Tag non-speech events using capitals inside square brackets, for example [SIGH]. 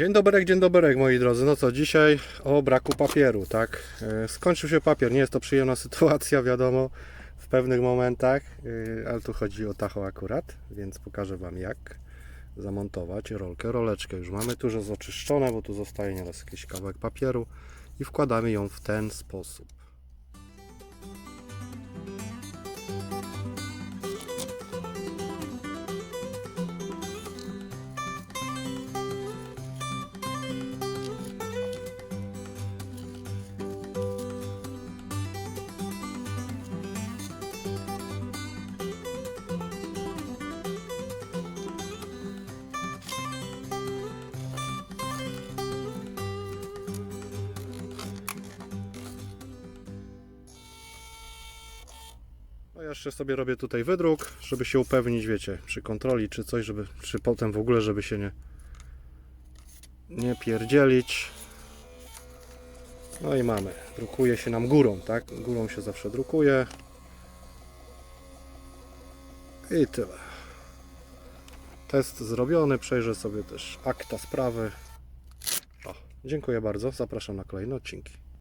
Dzień dobry, dzień dobry, moi drodzy. No co, dzisiaj o braku papieru, tak? E, Skończył się papier, nie jest to przyjemna [LAUGHS] sytuacja, wiadomo, w pewnych momentach, e, ale tu chodzi o tacho akurat, więc pokażę Wam jak zamontować rolkę. Roleczkę już mamy, tu już jest oczyszczone, bo tu zostaje nieraz jakiś kawałek papieru i wkładamy ją w ten sposób. No ja jeszcze sobie robię tutaj wydruk, żeby się upewnić, wiecie, przy kontroli czy coś, żeby, czy potem w ogóle, żeby się nie nie pierdzielić. No i mamy. Drukuje się nam górą, tak? Górą się zawsze drukuje. I tyle. Test zrobiony. Przejrzę sobie też akta sprawy. O, dziękuję bardzo. Zapraszam na kolejne odcinki.